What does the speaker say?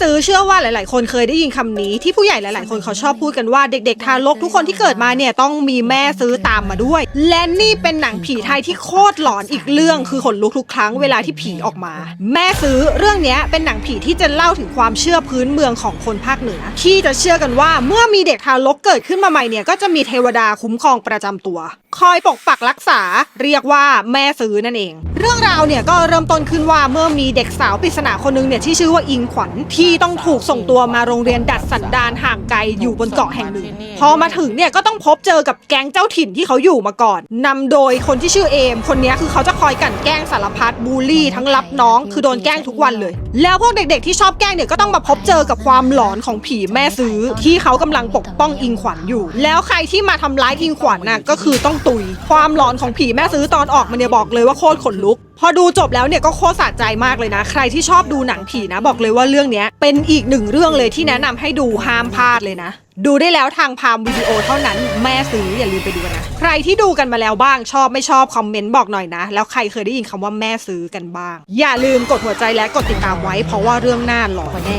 ซื้อเชื่อว่าหลาย ๆ คนเคยได้ยินคำนี้ที่ผู้ใหญ่หลาย ๆ คนเขาชอบพูดกันว่าเด็ก ๆ ทารกทุกคนที่เกิดมาเนี่ยต้องมีแม่ซื้อตามมาด้วย และนี่เป็นหนังผีไทยที่โคตรหลอนอีกเรื่องคือขนลุกทุกครั้งเวลาที่ผีออกมา แม่ซื้อเรื่องนี้เป็นหนังผีที่จะเล่าถึงความเชื่อพื้นเมืองของคนภาคเหนือ ที่จะเชื่อกันว่าเมื่อมีเด็กทารกเกิดขึ้นมาใหม่เนี่ยก็จะมีเทวดาคุ้มครองประจำตัว คอยปกปักรักษา เรียกว่าแม่ซื้อนั่นเอง เรื่องราวเนี่ยก็เริ่มต้นขึ้นว่าเมื่อมีเด็กสาวปริศนาคนหนึงเนี่ยที่ชื่อว่าอิงขวัญที่ต้องถูกส่งตัวมาโรงเรียนดัดสันดานห่างไกลอยู่บนเกาะแห่งหนึ่ง พอมาถึงเนี่ยก็ต้องพบเจอกับแก๊งเจ้าถิ่นที่เขาอยู่มาก่อนนำโดยคนที่ชื่อเอม คนนี้คือเขาจะคอยกั่นแกล้งสารพัดบูลลี่ทั้งรับน้องคือโดนแกล้งทุกวันเลย แล้วพวกเด็กๆที่ชอบแกล้งเนี่ยก็ต้องมาพบเจอกับความหลอนของผีแม่ซื้อที่เขากำลังปกป้องอิงขวัญอยู่ แล้วใครที่มาทำร้ายอิงขวัญน่ะก็คือต้องตุย ความหลอนของผีแม่ซื้อตอนออกมาเนี่ยบอกเลยว่าโคตรขนลุก พอดูจบแล้วเนี่ยก็โคตรสะใจมากเลยนะ ใครที่ชอบดูหนังผีนะบอกเลยว่าเรื่องนี้เป็นอีกหนึ่งเรื่องเลยที่แนะนำให้ดูห้ามพลาดเลยนะ ดูได้แล้วทางพามวิดีโอเท่านั้นแม่ซื้ออย่าลืมไปดูนะ ใครที่ดูกันมาแล้วบ้างชอบไม่ชอบคอมเมนต์บอกหน่อยนะ แล้วใครเคยได้ยินคำว่าแม่ซื้อกันบ้าง อย่าลืมกดหัวใจและกดติดตามไว้ เพราะว่าเรื่องหน้าหลอนแน่